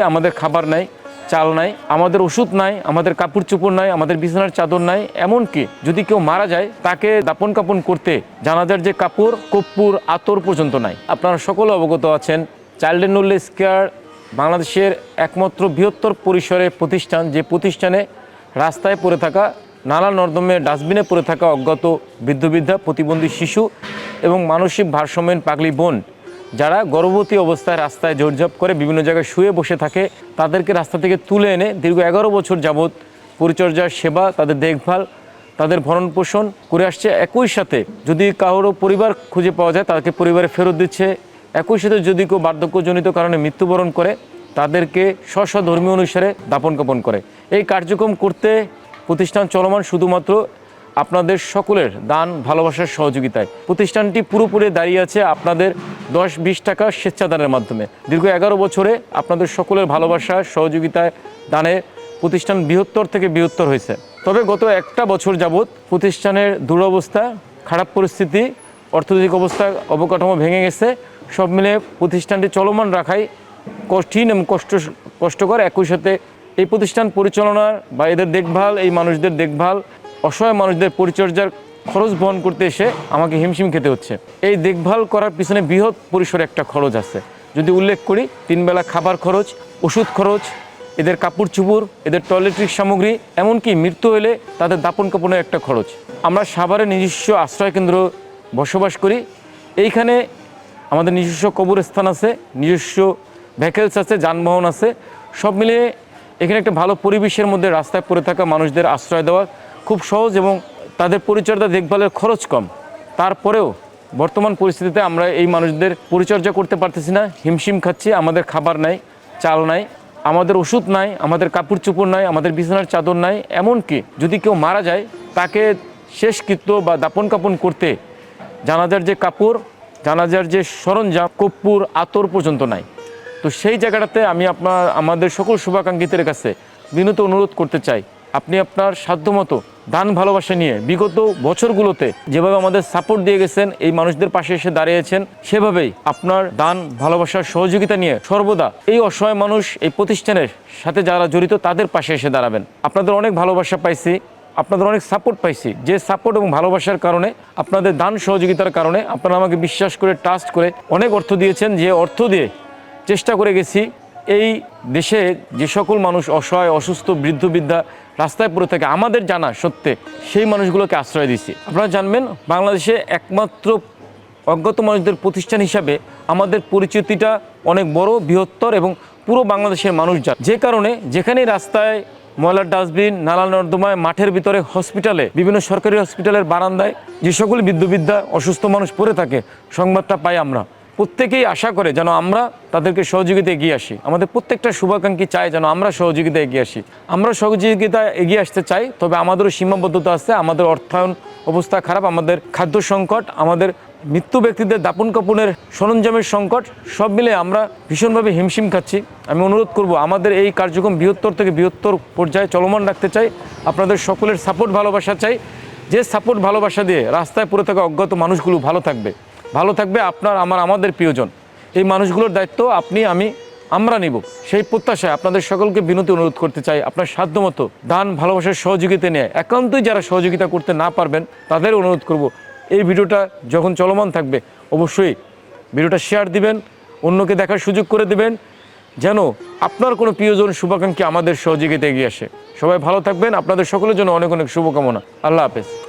আমাদের খাবার নাই, চাল নাই, আমাদের ওষুধ নাই, আমাদের কাপড় চোপড় নাই, আমাদের বিছানার চাদর নাই, এমনকি যদি কেউ মারা যায়, তাকে দাপন কাপন করতে জানাজার যে কাপড় কপ্পুর আতর পর্যন্ত নাই। আপনারা সকলে অবগত আছেন, চাইল্ড নোলেজ কেয়ার বাংলাদেশের একমাত্র বৃহত্তর পরিসরের প্রতিষ্ঠান, যে প্রতিষ্ঠানে রাস্তায় পড়ে থাকা, নালা নর্দমে ডাস্টবিনে পড়ে থাকা অজ্ঞাত, বৃদ্ধ বৃদ্ধা, প্রতিবন্ধী শিশু এবং মানসিক ভারসাম্যহীন পাগলি বোন যারা গর্ভবতী অবস্থায় রাস্তায় জোরজাপ করে বিভিন্ন জায়গায় শুয়ে বসে থাকে, তাদেরকে রাস্তা থেকে তুলে এনে দীর্ঘ এগারো বছর যাবৎ পরিচর্যার সেবা, তাদের দেখভাল, তাদের ভরণ পোষণ করে আসছে। একই সাথে যদি কারোর পরিবার খুঁজে পাওয়া যায় তাদেরকে পরিবারে ফেরত দিচ্ছে। একই সাথে যদি কেউ বার্ধক্যজনিত কারণে মৃত্যুবরণ করে, তাদেরকে স্ব ধর্মীয় অনুসারে দাপন কাপন করে। এই কার্যক্রম করতে প্রতিষ্ঠান চলমান শুধুমাত্র আপনাদের সকলের দান, ভালোবাসার সহযোগিতায়। প্রতিষ্ঠানটি পুরোপুরি দাঁড়িয়ে আছে আপনাদের দশ বিশ টাকা স্বেচ্ছাদানের মাধ্যমে। দীর্ঘ এগারো বছরে আপনাদের সকলের ভালোবাসা, সহযোগিতায় দানে প্রতিষ্ঠান বৃহত্তর থেকে বৃহত্তর হয়েছে। তবে গত একটা বছর যাবৎ প্রতিষ্ঠানের দুরবস্থা, খারাপ পরিস্থিতি, অর্থনৈতিক অবস্থা, অবকাঠামো ভেঙে গেছে। সব মিলে প্রতিষ্ঠানটি চলমান রাখাই কঠিন এবং কষ্ট, কষ্টকর। একই সাথে এই প্রতিষ্ঠান পরিচালনার বা এদের দেখভাল, এই মানুষদের দেখভাল, অসহায় মানুষদের পরিচর্যার খরচ বহন করতে এসে আমাকে হিমশিম খেতে হচ্ছে। এই দেখভাল করার পিছনে বৃহৎ পরিসরে একটা খরচ আছে। যদি উল্লেখ করি তিনবেলা খাবার খরচ, ওষুধ খরচ, এদের কাপড় চুপুর, এদের টয়লেট্রিক সামগ্রী, এমনকি মৃত্যু হলে তাদের দাপন কাপনের একটা খরচ। আমরা সাভারে নিজস্ব আশ্রয় কেন্দ্র বসবাস করি। এইখানে আমাদের নিজস্ব কবরস্থান আছে, নিজস্ব ভেহিকেলস আছে, যানবাহন আছে। সব মিলিয়ে এখানে একটা ভালো পরিবেশের মধ্যে রাস্তায় পড়ে থাকা মানুষদের আশ্রয় দেওয়া খুব সহজ এবং তাদের পরিচর্যা দেখভালের খরচ কম। তারপরেও বর্তমান পরিস্থিতিতে আমরা এই মানুষদের পরিচর্যা করতে পারতেছি না। হিমশিম খাচ্ছি, আমাদের খাবার নাই, চাল নাই, আমাদের ওষুধ নাই, আমাদের কাপড় চোপড় নাই, আমাদের বিছানার চাদর নাই। এমনকি যদি কেউ মারা যায়, তাকে শেষকৃত্য বা দাপন কাপন করতে জানাজার যে কাপড়, জানাজার যে সরঞ্জাম কপ্পুর আতর পর্যন্ত নাই। তো সেই জায়গাটাতে আমি আপনার, আমাদের সকল শুভাকাঙ্ক্ষীদের কাছে বিনীত অনুরোধ করতে চাই। আপনি আপনার সাধ্যমতো দান, ভালোবাসা নিয়ে বিগত বছরগুলোতে যেভাবে আমাদের সাপোর্ট দিয়ে গেছেন, এই মানুষদের পাশে এসে দাঁড়িয়েছেন, সেভাবেই আপনার দান, ভালোবাসার সহযোগিতা নিয়ে সর্বদা এই অসহায় মানুষ এই প্রতিষ্ঠানের সাথে যারা জড়িত, তাদের পাশে এসে দাঁড়াবেন। আপনাদের অনেক ভালোবাসা পাইছি, আপনাদের অনেক সাপোর্ট পাইছি। যে সাপোর্ট এবং ভালোবাসার কারণে, আপনাদের দান সহযোগিতার কারণে আপনারা আমাকে বিশ্বাস করে ট্রাস্ট করে অনেক অর্থ দিয়েছেন, যে অর্থ দিয়ে চেষ্টা করে গেছি এই দেশে যে সকল মানুষ অসহায়, অসুস্থ, বৃদ্ধ, বৃদ্ধা রাস্তায় পড়ে থাকে, আমাদের জানা সত্যি সেই মানুষগুলোকে আশ্রয় দিচ্ছি আপনারা জানবেন, বাংলাদেশে একমাত্র অজ্ঞাত মানুষদের প্রতিষ্ঠান হিসাবে আমাদের পরিচিতিটা অনেক বড়, বৃহত্তর এবং পুরো বাংলাদেশের মানুষ যান যে কারণে যেখানেই রাস্তায় ময়লার ডাস্টবিন নালা নর্দমায়, মাঠের ভিতরে হসপিটালে, বিভিন্ন সরকারি হসপিটালের বারান্দায় যে সকল বৃদ্ধবৃদ্ধা অসুস্থ মানুষ পড়ে থাকে, সংবাদটা পাই আমরা। প্রত্যেকেই আশা করে যেন আমরা তাদেরকে সহযোগিতা এগিয়ে আসি। আমাদের প্রত্যেকটা শুভাকাঙ্ক্ষী চায় যেন আমরা সহযোগিতা এগিয়ে আসি। আমরা সহযোগিতা এগিয়ে আসতে চাই, তবে আমাদেরও সীমাবদ্ধতা আছে, আমাদের অর্থায়ন অবস্থা খারাপ, আমাদের খাদ্য সংকট, আমাদের মৃত্যু ব্যক্তিদের দাপন কাপনের সরঞ্জামের সংকট, সব মিলে আমরা ভীষণভাবে হিমশিম খাচ্ছি। আমি অনুরোধ করব, আমাদের এই কার্যক্রম বৃহত্তর থেকে বৃহত্তর পর্যায়ে চলমান রাখতে চাই। আপনাদের সকলের সাপোর্ট ভালোবাসা চাই। যে সাপোর্ট ভালোবাসা দিয়ে রাস্তায় পড়ে থাকা অজ্ঞাত মানুষগুলো ভালো থাকবে। ভালো থাকবে আপনার, আমার, আমাদের প্রিয়জন। এই মানুষগুলোর দায়িত্ব আপনি, আমি, আমরা নিব। সেই প্রত্যাশায় আপনাদের সকলকে বিনতি অনুরোধ করতে চাই। আপনার সাধ্যমতো দান, ভালোবাসার সহযোগিতা নিয়ে। একান্তই যারা সহযোগিতা করতে না পারবেন, তাদের অনুরোধ করব, এই ভিডিওটা যখন চলমান থাকবে, অবশ্যই ভিডিওটা শেয়ার দিবেন, অন্যকে দেখার সুযোগ করে দেবেন, যেন আপনার কোনো প্রিয়জন শুভাকাঙ্ক্ষী আমাদের সহযোগিতা এগিয়ে আসে। সবাই ভালো থাকবেন। আপনাদের সকলের জন্য অনেক অনেক শুভকামনা। আল্লাহ হাফেজ।